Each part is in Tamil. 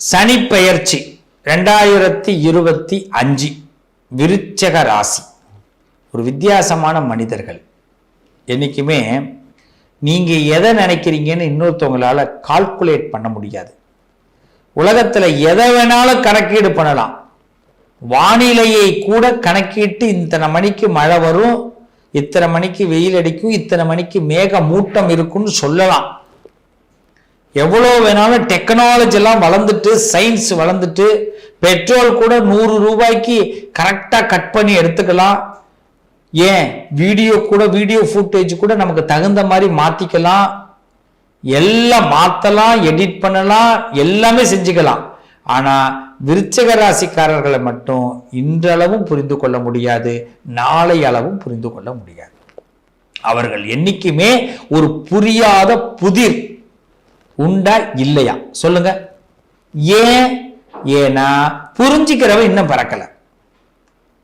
சனி பெயர்ச்சி ரெண்டாயிரத்தி இருபத்தி அஞ்சு விருச்சக ராசி. ஒரு வித்தியாசமான மனிதர்கள். என்றைக்குமே நீங்கள் எதை நினைக்கிறீங்கன்னு இன்னொருத்தவங்களால கால்குலேட் பண்ண முடியாது. உலகத்தில் எதை வேணாலும் கணக்கீடு பண்ணலாம். வானிலையை கூட கணக்கிட்டு இத்தனை மணிக்கு மழை வரும் இத்தனை மணிக்கு வெயில் அடிக்கும் இத்தனை மணிக்கு மேக மூட்டம் இருக்கும்னு சொல்லலாம். எவ்வளோ வேணாலும் டெக்னாலஜி எல்லாம் வளர்ந்துட்டு சயின்ஸ் வளர்ந்துட்டு பெட்ரோல் கூட நூறு ரூபாய்க்கு கரெக்டாக கட் பண்ணி எடுத்துக்கலாம். ஏன்? வீடியோ கூட வீடியோ ஃபுட்டேஜ் கூட நமக்கு தகுந்த மாதிரி மாற்றிக்கலாம் எல்லாம் மாற்றலாம் எடிட் பண்ணலாம் எல்லாமே செஞ்சுக்கலாம். ஆனால் விருச்சக ராசிக்காரர்களை மட்டும் இன்றளவும் புரிந்து கொள்ள முடியாது நாளை அளவும் புரிந்து கொள்ள முடியாது. அவர்கள் என்னைக்குமே ஒரு புரியாத புதிர். உண்டா இல்லையா? சொல்லுங்க. ஏன்? ஏன்னா புரிஞ்சுக்கிறவன் இன்னும் பறக்கல.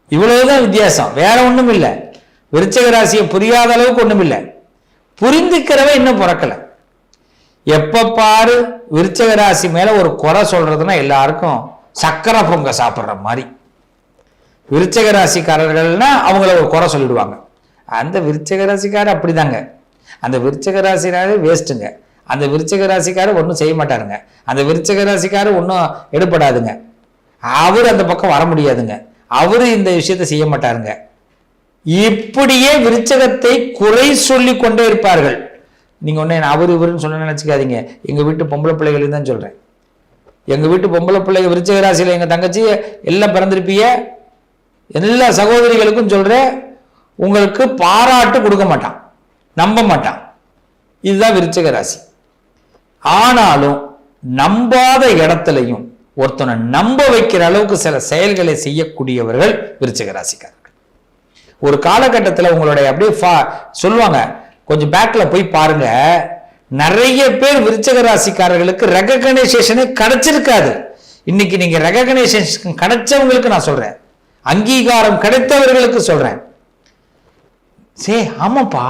இவ்வளவுதான் வித்தியாசம். வேற ஒண்ணும் இல்லை. விருச்சக ராசியை புரியாத அளவுக்கு ஒண்ணும் இல்லை. புரிந்துக்கிறவன் இன்னும் பிறக்கல. எப்ப பாரு விருச்சக ராசி மேல ஒரு குறை சொல்றதுன்னா எல்லாருக்கும் சக்கரை பொங்க சாப்பிட்ற மாதிரி. விருச்சக ராசிக்காரர்கள்னா அவங்கள ஒரு குறை சொல்லிடுவாங்க. அந்த விருச்சக ராசிக்காரர் அப்படிதாங்க. அந்த விருச்சக ராசினாலே வேஸ்ட்டுங்க அந்த விருச்சக ராசிக்காரர் ஒன்றும் செய்ய மாட்டாருங்க. அந்த விருச்சக ராசிக்காரர் ஒன்றும் எடுபடாதுங்க. அவர் அந்த பக்கம் வர முடியாதுங்க. அவர் இந்த விஷயத்தை செய்ய மாட்டாருங்க. இப்படியே விருச்சகத்தை குறை சொல்லி கொண்டே இருப்பார்கள். நீங்கள் ஒன்று அவர் இவருன்னு சொல்ல நினச்சிக்காதீங்க. எங்கள் வீட்டு பொம்பளை பிள்ளைகளையும் தான் சொல்கிறேன் எங்கள் வீட்டு பொம்பளை பிள்ளைங்க விருச்சக ராசியில் எங்கள் தங்கச்சி எல்லாம் பிறந்திருப்பிய? எல்லா சகோதரிகளுக்கும் சொல்கிறேன் உங்களுக்கு பாராட்டு கொடுக்க மாட்டான். நம்ப மாட்டான். இதுதான் விருச்சக ராசி. ஆனாலும் நம்பாத இடத்துலையும் ஒருத்தனை நம்ப வைக்கிற அளவுக்கு சில செயல்களை செய்யக்கூடியவர்கள் விருச்சிக ராசிக்காரர்கள் ஒரு காலகட்டத்தில் உங்களுடைய அப்படியே சொல்லுவாங்க கொஞ்சம் பேக்ல போய் பாருங்க. நிறைய பேர் விருச்சக ராசிக்காரர்களுக்கு ரெகக்னைசேஷனே கிடைச்சிருக்காது. இன்னைக்கு நீங்க ரெகக்னைசேஷன் கிடைச்சவங்களுக்கு நான் சொல்றேன். அங்கீகாரம் கிடைத்தவர்களுக்கு சொல்றேன். சே ஆமாப்பா.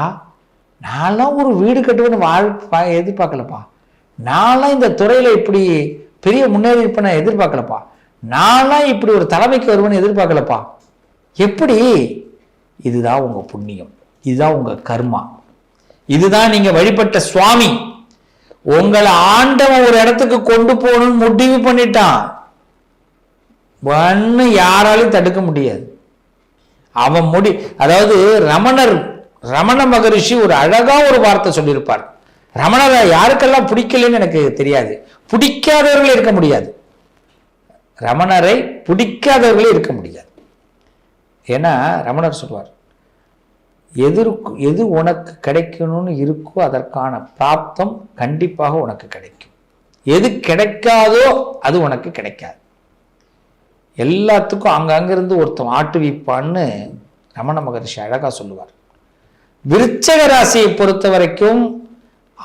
நான்லாம் ஒரு வீடு கட்டுவேன்னு வாழ் எதிர்பார்க்கலப்பா. நான்லாம் இந்த துறையில் இப்படி பெரிய முன்னேறிப்ப நான் எதிர்பார்க்கலப்பா. நான்லாம் இப்படி ஒரு தலைமைக்கு வருவேன்னு எதிர்பார்க்கலப்பா. எப்படி? இதுதான் உங்கள் புண்ணியம். இதுதான் உங்கள் கர்மா. இதுதான் நீங்கள் வழிபட்ட சுவாமி. உங்களை ஆண்டவன் ஒரு இடத்துக்கு கொண்டு போகணும்னு முடிவு பண்ணிட்டான். ஒன்னு யாராலையும் தடுக்க முடியாது. அவன் முடி அதாவது ரமணர் ரமண மகரிஷி ஒரு அழகாக ஒரு வார்த்தை சொல்லியிருப்பார். ரமணரை யாருக்கெல்லாம் பிடிக்கலன்னு எனக்கு தெரியாது. பிடிக்காதவர்களே இருக்க முடியாது. ரமணரை பிடிக்காதவர்களே இருக்க முடியாது. ஏன்னா ரமணர் சொல்வார் எதிர்க்கு எது உனக்கு கிடைக்கணும்னு இருக்கோ அதற்கான பிராப்தம் கண்டிப்பாக உனக்கு கிடைக்கும். எது கிடைக்காதோ அது உனக்கு கிடைக்காது. எல்லாத்துக்கும் அங்கங்கிருந்து ஒருத்தன் ஆட்டுவிப்பான்னு ரமண மகரிஷி அழகாக சொல்லுவார். விருச்சக ராசியை பொறுத்த வரைக்கும்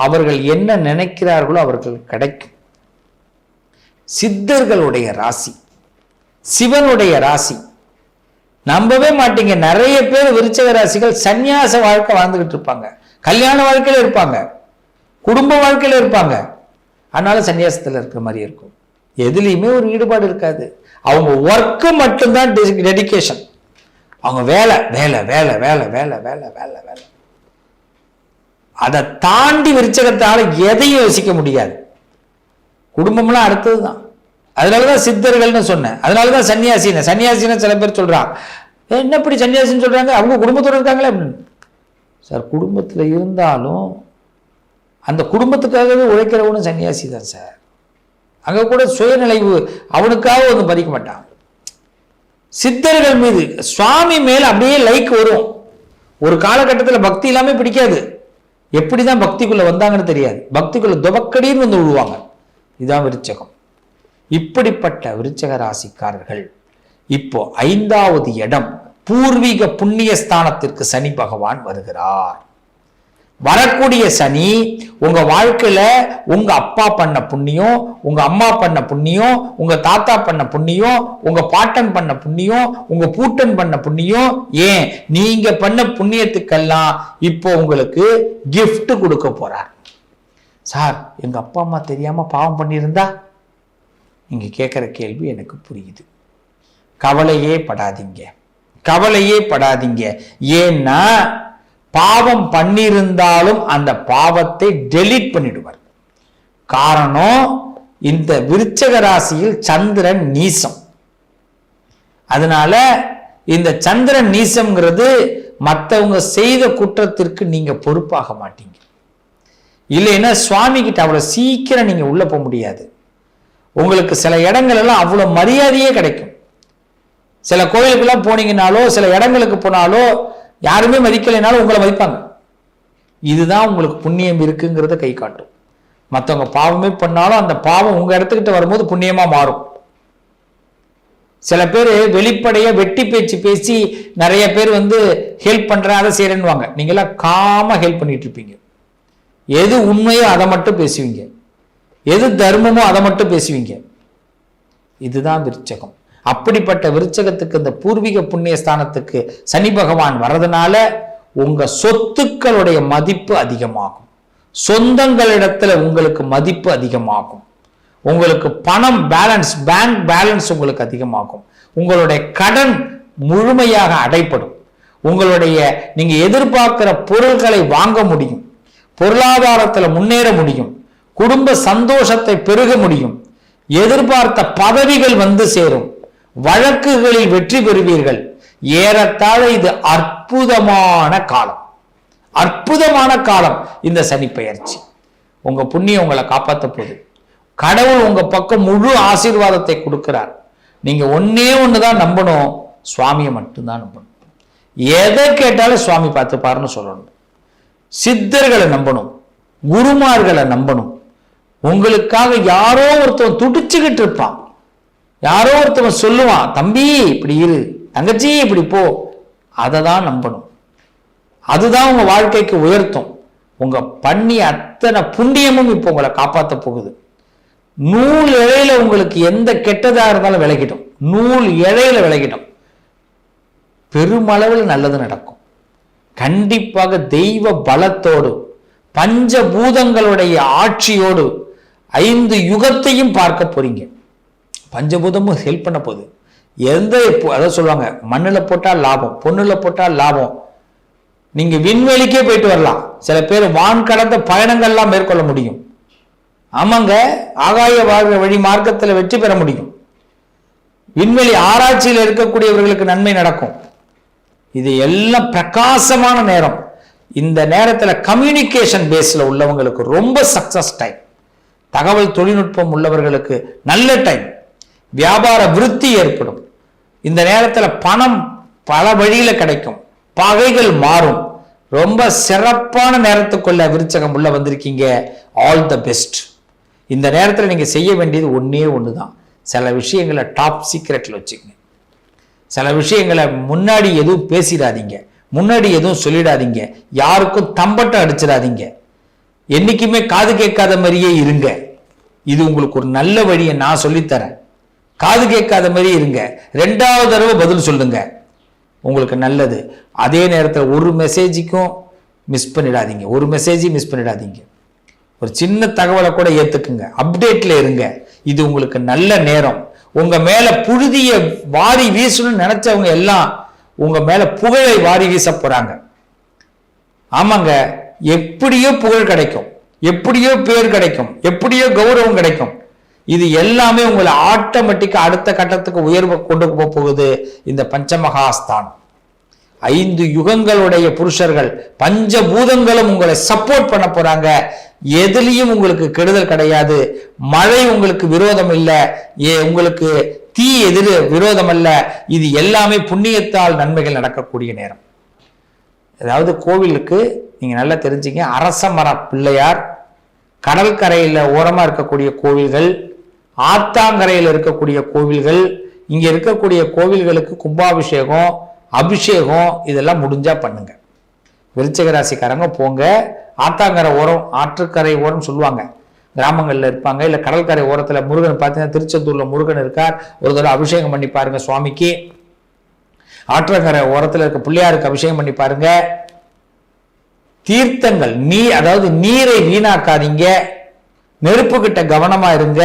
அவர்கள் என்ன நினைக்கிறார்களோ அவர்கள் கிடைக்கும். சித்தர்களுடைய ராசி சிவனுடைய ராசி. நம்பவே மாட்டீங்க. நிறைய பேர் விருச்சக ராசிகள் சந்நியாச வாழ்க்கை வாழ்ந்துகிட்டு இருப்பாங்க. கல்யாண வாழ்க்கையில இருப்பாங்க. குடும்ப வாழ்க்கையில இருப்பாங்க. அதனால சன்னியாசத்தில் இருக்கிற மாதிரி இருக்கும். எதுலேயுமே ஒரு ஈடுபாடு இருக்காது. அவங்க ஒர்க்கு மட்டும்தான் டெடிகேஷன் அவங்க வேலை வேலை வேலை வேலை வேலை வேலை வேலை வேலை. அதை தாண்டி விருச்சகத்தால் எதையும் யோசிக்க முடியாது. குடும்பம்லாம் அடுத்தது தான் அதனாலதான் சித்தர்கள்னு சொன்னேன். அதனாலதான் சன்னியாசின்னு. சன்னியாசின்னு சில பேர் சொல்றான் என்ன இப்படி சன்னியாசின்னு சொல்கிறாங்க அவங்க குடும்பத்தோட இருக்காங்களே அப்படின்னு. சார் குடும்பத்தில் இருந்தாலும் அந்த குடும்பத்துக்காகவே உழைக்கிறவனும் சன்னியாசி தான் சார். அங்கே கூட சுயநிலைவு அவனுக்காக ஒன்றும் பதிக்க மாட்டான். சித்தர்கள் மீது சுவாமி மேல் அப்படியே லைக் வரும். ஒரு காலகட்டத்தில் பக்தி இல்லாமல் பிடிக்காது. எப்படி தான் பக்திக்குள்ள வந்தாங்கன்னு தெரியாது. பக்திக்குள்ள துவக்கடின்னு வந்து விழுவாங்க. இதுதான் விருச்சகம். இப்படிப்பட்ட விருச்சக ராசிக்காரர்கள் இப்போ ஐந்தாவது இடம் பூர்வீக புண்ணிய ஸ்தானத்திற்கு சனி பகவான் வருகிறார். வரக்கூடிய சனி உங்க வாழ்க்கையில உங்க அப்பா பண்ண புண்ணியம் உங்க அம்மா பண்ண புண்ணியம் உங்க தாத்தா பண்ண புண்ணியம் உங்க பாட்டன் பண்ண புண்ணியம் உங்க பூட்டன் பண்ண புண்ணியம். ஏன்? நீங்க பண்ண புண்ணியத்துக்கெல்லாம் இப்போ உங்களுக்கு கிஃப்ட் கொடுக்க போறார். சார் எங்க அப்பா அம்மா தெரியாம பாவம் பண்ணியிருந்தா? நீங்க கேட்குற கேள்வி எனக்கு புரியுது. கவலையே படாதீங்க. கவலையே படாதீங்க. ஏன்னா பாவம் பண்ணியிருந்தாலும் அந்த பாவத்தை டெலீட் பண்ணிடுவார். காரணம் இந்த விருச்சக ராசியில் சந்திரன் நீசம். அதனால இந்த சந்திரன் நீசம்ங்கிறது மற்றவங்க செய்த குற்றத்திற்கு நீங்க பொறுப்பாக மாட்டீங்க. இல்லைன்னா சுவாமி கிட்ட அவ்வளவு சீக்கிரம் நீங்க உள்ள போக முடியாது. உங்களுக்கு சில இடங்கள் எல்லாம் அவ்வளவு மரியாதையே கிடைக்கும். சில கோயிலுக்கெல்லாம் போனீங்கனாலோ சில இடங்களுக்கு போனாலோ யாருமே மதிக்கலைனாலும் உங்களை மதிப்பாங்க. இதுதான் உங்களுக்கு புண்ணியம் இருக்குங்கிறத கை காட்டும். மற்றவங்க பாவமே பண்ணாலும் அந்த பாவம் உங்க இடத்துக்கிட்ட வரும்போது புண்ணியமா மாறும். சில பேர் வெளிப்படைய வெட்டி பேச்சு பேசி நிறைய பேர் வந்து ஹெல்ப் பண்றேன் அதை செய்கிறேன்னுவாங்க நீங்களாம் காம ஹெல்ப் பண்ணிட்டு இருப்பீங்க. எது உண்மையோ அதை மட்டும் பேசுவீங்க. எது தர்மமோ அதை மட்டும் பேசுவீங்க. இதுதான் விருச்சகம். அப்படிப்பட்ட விருச்சகத்துக்கு இந்த பூர்வீக புண்ணிய ஸ்தானத்துக்கு சனி பகவான் வர்றதுனால உங்க சொத்துக்களுடைய மதிப்பு அதிகமாகும். சொந்தங்களிடத்துல உங்களுக்கு மதிப்பு அதிகமாகும். உங்களுக்கு பணம் பேலன்ஸ் பேங்க் பேலன்ஸ் உங்களுக்கு அதிகமாகும். உங்களுடைய கடன் முழுமையாக அடைப்படும் உங்களுடைய நீங்க எதிர்பார்க்கிற பொருட்களை வாங்க முடியும். பொருளாதாரத்தில் முன்னேற முடியும். குடும்ப சந்தோஷத்தை பெருக முடியும். எதிர்பார்த்த பதவிகள் வந்து சேரும். வழக்குகளில் வெற்றி பெறுவீர்கள். ஏறத்தாழ இது அற்புதமான காலம். அற்புதமான காலம் இந்த சனி பயிற்சி உங்க புண்ணியம் உங்களை காப்பாத்த போகுது. கடவுள் உங்க பக்கம் முழு ஆசீர்வாதத்தை கொடுக்கிறார். நீங்க ஒன்னே ஒண்ணுதான் நம்பணும். சுவாமியை மட்டும்தான் நம்பணும். எதை கேட்டாலும் சுவாமி பார்த்துப்பாருன்னு சொல்லணும். சித்தர்களை நம்பணும். குருமார்களை நம்பணும். உங்களுக்காக யாரோ ஒருத்தவன் துடிச்சுக்கிட்டு இருப்பான். யாரோ ஒருத்தவன் சொல்லுவான் தம்பி இப்படி இரு தங்கச்சி இப்படி போ. அதை தான் நம்பணும். அதுதான் உங்கள் வாழ்க்கைக்கு உயர்த்தும். உங்கள் பண்ணி அத்தனை புண்ணியமும் இப்போ உங்களை காப்பாற்ற போகுது. நூல் இழையில உங்களுக்கு எந்த கெட்டதாக இருந்தாலும் விலகிடும். நூல் இழையில விலகிடும். பெருமளவில் நல்லது நடக்கும். கண்டிப்பாக தெய்வ பலத்தோடு பஞ்சபூதங்களுடைய ஆட்சியோடு ஐந்து யுகத்தையும் பார்க்க போறீங்க. பஞ்சபூதமும் ஹெல்ப் பண்ண போகுது. எந்த அதான் சொல்லுவாங்க மண்ணில் போட்டால் லாபம் பொண்ணுல போட்டால் லாபம். நீங்கள் விண்வெளிக்கே போயிட்டு வரலாம். சில பேர் வான் கடந்த பயணங்கள்லாம் மேற்கொள்ள முடியும். ஆமாங்க ஆகாய வாழ்க வழி மார்க்கத்தில் வெற்றி பெற முடியும். விண்வெளி ஆராய்ச்சியில் இருக்கக்கூடியவர்களுக்கு நன்மை நடக்கும். இது எல்லாம் பிரகாசமான நேரம். இந்த நேரத்தில் கம்யூனிகேஷன் பேஸில் உள்ளவங்களுக்கு ரொம்ப சக்சஸ் டைம் தகவல் தொழில்நுட்பம் உள்ளவர்களுக்கு நல்ல டைம் வியாபார விருத்தி ஏற்படும். இந்த நேரத்தில் பணம் பல வழியில் கிடைக்கும். பகைகள் மாறும். ரொம்ப சிறப்பான நேரத்துக்குள்ள விருச்சகம் உள்ள வந்திருக்கீங்க. ஆல் த பெஸ்ட் இந்த நேரத்தில் நீங்கள் செய்ய வேண்டியது ஒன்றே ஒன்று தான் சில விஷயங்களை டாப் சீக்ரெட்டில் வச்சுக்கங்க. சில விஷயங்களை முன்னாடி எதுவும் பேசிடாதீங்க. முன்னாடி எதுவும் சொல்லிடாதீங்க. யாருக்கும் தம்பட்டம் அடிச்சிடாதீங்க. என்னைக்குமே காது கேட்காத மாதிரியே இருங்க. இது உங்களுக்கு ஒரு நல்ல வழியை நான் சொல்லித்தரேன். காது கேட்காத மாதிரி இருங்க. ரெண்டாவது தடவை பதில் சொல்லுங்க. உங்களுக்கு நல்லது. அதே நேரத்தில் ஒரு மெசேஜுக்கும் மிஸ் பண்ணிடாதீங்க. ஒரு மெசேஜையும் மிஸ் பண்ணிடாதீங்க. ஒரு சின்ன தகவலை கூட ஏற்றுக்குங்க அப்டேட்டில் இருங்க. இது உங்களுக்கு நல்ல நேரம். உங்கள் மேலே புழுதிய வாரி வீசணும்னு நினச்சவங்க எல்லாம் உங்கள் மேலே புகழை வாரி வீச போகிறாங்க ஆமாங்க. எப்படியோ புகழ் கிடைக்கும். எப்படியோ பேர் கிடைக்கும். எப்படியோ கௌரவம் கிடைக்கும். இது எல்லாமே உங்களை ஆட்டோமேட்டிக்கா அடுத்த கட்டத்துக்கு உயர்வு கொண்டு போக போகுது இந்த பஞ்சமகாஸ்தானம். ஐந்து யுகங்களுடைய புருஷர்கள் பஞ்சபூதங்களும் உங்களை சப்போர்ட் பண்ண போறாங்க. எதுலேயும் உங்களுக்கு கெடுதல் கிடையாது. மழை உங்களுக்கு விரோதம் இல்லை. ஏ உங்களுக்கு தீ எதிர் விரோதம் அல்ல. இது எல்லாமே புண்ணியத்தால் நன்மைகள் நடக்கக்கூடிய நேரம். அதாவது கோவிலுக்கு நீங்க நல்லா தெரிஞ்சுங்க. அரச மர பிள்ளையார் கடற்கரையில் ஓரமாக இருக்கக்கூடிய கோவில்கள் ஆத்தாங்கரையில் இருக்கக்கூடிய கோவில்கள் இங்கே இருக்கக்கூடிய கோவில்களுக்கு கும்பாபிஷேகம் அபிஷேகம் இதெல்லாம் முடிஞ்சா பண்ணுங்க. விருச்சிக ராசிக்காரங்க போங்க. ஆத்தாங்கரை ஓரம் ஆற்றுக்கரை ஓரம் சொல்லுவாங்க. கிராமங்களில் இருப்பாங்க. இல்லை கடற்கரை ஓரத்தில் முருகன் பார்த்தீங்கன்னா திருச்செந்தூரில் முருகன் இருக்கார். ஒரு தடவை அபிஷேகம் பண்ணி பாருங்க சுவாமிக்கு. ஆற்றங்கரை ஓரத்தில் இருக்க பிள்ளையாருக்கு அபிஷேகம் பண்ணி பாருங்க. தீர்த்தங்கள் நீ அதாவது நீரை வீணாக்காதீங்க. நெருப்பு கிட்ட கவனமா இருங்க.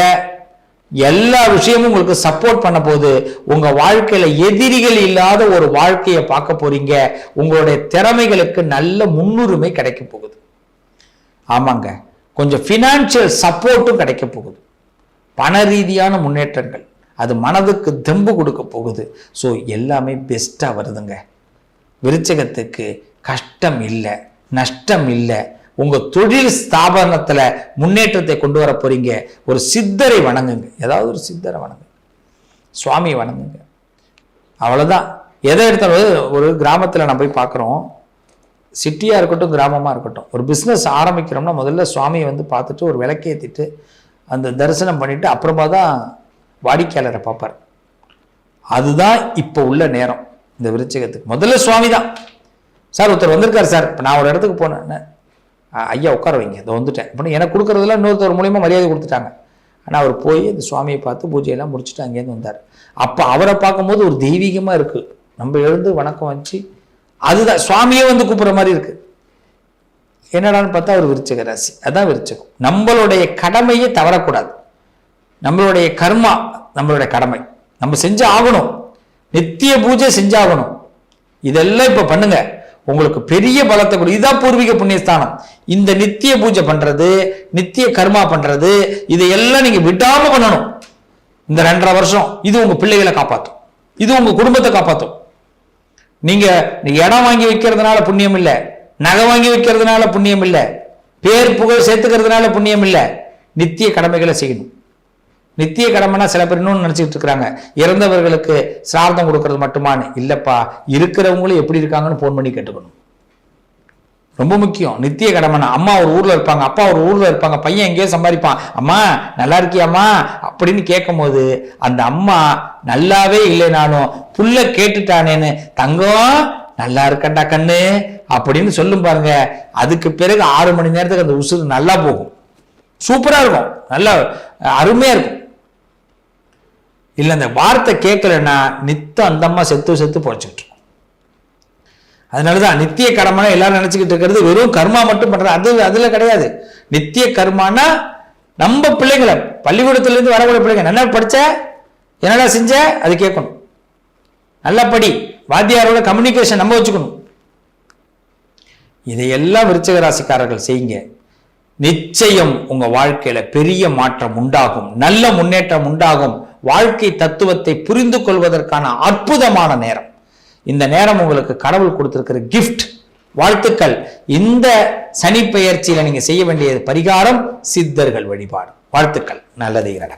எல்லா விஷயமும் உங்களுக்கு சப்போர்ட் பண்ண போது உங்க வாழ்க்கையில எதிரிகள் இல்லாத ஒரு வாழ்க்கையை பார்க்க போறீங்க. உங்களுடைய திறமைகளுக்கு நல்ல முன்னுரிமை கிடைக்க போகுது. ஆமாங்க. கொஞ்சம் ஃபினான்ஷியல் சப்போர்ட்டும் கிடைக்க போகுது. பண ரீதியான முன்னேற்றங்கள். அது மனதுக்கு தெம்பு கொடுக்க போகுது. ஸோ எல்லாமே பெஸ்ட்டாக வருதுங்க. விருச்சகத்துக்கு கஷ்டம் இல்லை நஷ்டம் இல்லை. உங்கள் தொழில் ஸ்தாபனத்தில் முன்னேற்றத்தை கொண்டு வர போறீங்க. ஒரு சித்தரை வணங்குங்க. ஏதாவது ஒரு சித்தரை வணங்குங்க. சுவாமியை வணங்குங்க. அவ்வளோதான் எதை எடுத்தாலும் ஒரு கிராமத்தில் நான் போய் பார்க்குறோம். சிட்டியாக இருக்கட்டும் கிராமமாக இருக்கட்டும். ஒரு பிஸ்னஸ் ஆரம்பிக்கிறோம்னா முதல்ல சுவாமியை வந்து பார்த்துட்டு ஒரு விளக்கேற்றிட்டு அந்த தரிசனம் பண்ணிவிட்டு அப்புறமா தான் வாடிக்கையாளரை பார்ப்பார். அதுதான் இப்போ உள்ள நேரம். இந்த விருச்சகத்துக்கு. முதல்ல சுவாமி தான் சார் ஒருத்தர் வந்திருக்கார் சார். இப்போ நான் ஒரு இடத்துக்கு போனேன். ஐயா உட்கார வைங்க இதை வந்துட்டேன். அப்படின்னு எனக்கு கொடுக்குறதுல இன்னொருத்தர் மூலியமாக மரியாதை கொடுத்துட்டாங்க. ஆனால் அவர் போய் இந்த சுவாமியை பார்த்து பூஜையெல்லாம் முடிச்சுட்டு அங்கேருந்து வந்தார். அப்போ அவரை பார்க்கும்போது ஒரு தெய்வீகமாக இருக்குது நம்ம எழுந்து வணக்கம் வச்சு அதுதான் சுவாமியே வந்து கூப்பிட்ற மாதிரி இருக்குது என்னடான்னு பார்த்தா அவர் விருச்சக ராசி. அதான் விருச்சகம். நம்மளுடைய கடமையை தவறக்கூடாது. நம்மளுடைய கர்மா நம்மளுடைய கடமை. நம்ம செஞ்சு ஆகணும். நித்திய பூஜை செஞ்சாகணும். இதெல்லாம் இப்போ பண்ணுங்கள் உங்களுக்கு பெரிய பலத்தை கொடு. இதுதான் பூர்வீக புண்ணியஸ்தானம். இந்த நித்திய பூஜை பண்றது நித்திய கர்மா பண்றது இதையெல்லாம் நீங்க விடாம பண்ணணும். இந்த ரெண்டரை வருஷம் இது உங்க பிள்ளைகளை காப்பாற்றும் இது உங்க குடும்பத்தை காப்பாற்றும் நீங்க இடம் வாங்கி வைக்கிறதுனால புண்ணியம் இல்லை. நகை வாங்கி வைக்கிறதுனால புண்ணியம் இல்லை. பேர் புகழ் சேர்த்துக்கிறதுனால புண்ணியம் இல்லை. நித்திய கடமைகளை செய்யணும். நித்திய கடமைனா சில பேர் இன்னொன்று நினச்சிக்கிட்டு இருக்கிறாங்க. இறந்தவர்களுக்கு சிரார்த்தம் கொடுக்கறது மட்டுமான்னு. இல்லைப்பா இருக்கிறவங்களும் எப்படி இருக்காங்கன்னு ஃபோன் பண்ணி கேட்டுக்கணும். ரொம்ப முக்கியம். நித்திய கடமைனா அம்மா ஒரு ஊர்ல இருப்பாங்க அப்பா ஒரு ஊரில் இருப்பாங்க பையன் எங்கேயோ சம்பாதிப்பான். அம்மா நல்லா இருக்கியாம்மா? அப்படின்னு கேட்கும்போது அந்த அம்மா நல்லாவே இல்லைனாலும் புள்ள கேட்டுட்டானேன்னு தங்கம் நல்லா இருக்கண்டா கண்ணு? அப்படின்னு சொல்லும் பாருங்க. அதுக்கு பிறகு ஆறு மணி நேரத்துக்கு அந்த உசுறு நல்லா போகும். சூப்பராக இருக்கும். நல்லா அருமையாக இருக்கும். இல்லை அந்த வார்த்தை கேட்கலன்னா நித்தம் அந்த அம்மா செத்து செத்து பொழைச்சிக்கிட்டு இருக்கும். அதனாலதான் நித்திய கடமான எல்லாரும் நினச்சிக்கிட்டு இருக்கிறது வெறும் கர்மா மட்டும் பண்றது. அது அதில் கிடையாது. நித்திய கர்மானா நம்ம பிள்ளைங்களை பள்ளிக்கூடத்துலேருந்து வரக்கூடிய பிள்ளைங்க நல்லா படிச்ச என்னடா செஞ்ச அது கேட்கணும். நல்லா படி. வாத்தியாரோட கம்யூனிகேஷன் நம்ம வச்சுக்கணும். இதையெல்லாம் விருச்சக ராசிக்காரர்கள் செய்யுங்க. நிச்சயம் உங்கள் வாழ்க்கையில் பெரிய மாற்றம் உண்டாகும். நல்ல முன்னேற்றம் உண்டாகும். வாழ்க்கை தத்துவத்தை புரிந்து கொள்வதற்கான அற்புதமான நேரம். இந்த நேரம் உங்களுக்கு கடவுள் கொடுத்திருக்கிற கிஃப்ட் வாழ்த்துக்கள். இந்த சனி பெயர்ச்சியில நீங்க செய்ய வேண்டிய பரிகாரம் சித்தர்கள் வழிபாடு. வாழ்த்துக்கள். நல்லது நடக்கும்.